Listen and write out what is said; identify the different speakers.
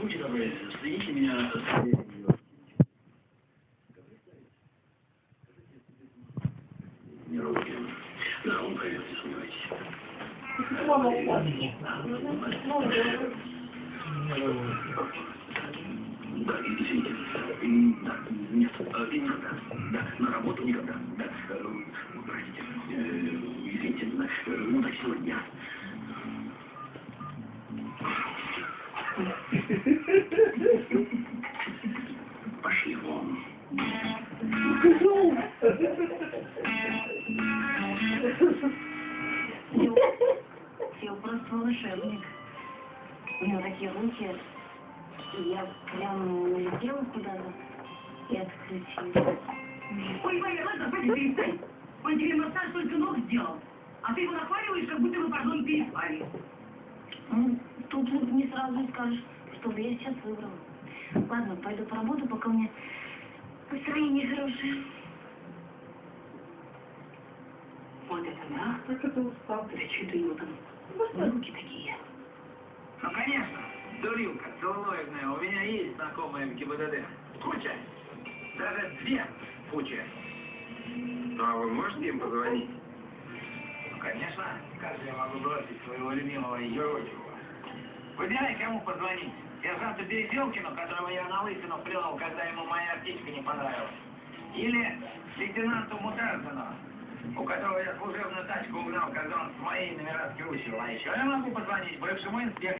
Speaker 1: будьте добры, соедините меня с. Да, он поймет, не сомневайтесь. Да, и- извините. Да, нет, и никогда. Да, на работу никогда. Да, э, простите. Э, Извините, да, э, ну так сегодня. Пошли вон.
Speaker 2: Фил просто волшебник. У него такие руки. И я прям налетела куда-то и отключилась.
Speaker 3: Ой, Ваня, ладно, хватит перестань. Он тебе массаж только ног сделал. А ты его нахваливаешь, как будто вы, пардон, переспали.
Speaker 2: Ну, тут не сразу скажешь, что бы я сейчас выбрала. Ладно, пойду поработаю, пока у меня настроение хорошее.
Speaker 3: Вот это да.
Speaker 2: Как это устал? Да что ты его там? Руки такие.
Speaker 4: Ну, конечно, дурилка целлулоидная. У меня есть знакомая в ГИБДД. Куча. Даже две кучи.
Speaker 5: Ну, а вы можете им позвонить?
Speaker 4: Ну, конечно, как же я могу бросить своего любимого Ерочева? Выбирай, кому позвонить. Сержанту Березелкину, которого я на лысину плюнул, когда ему моя птичка не понравилась. Или лейтенанту Мутарзину, у которого я служебную тачку угнал, когда он с моей номера скручивал. А еще я могу позвонить бывшему инспектору.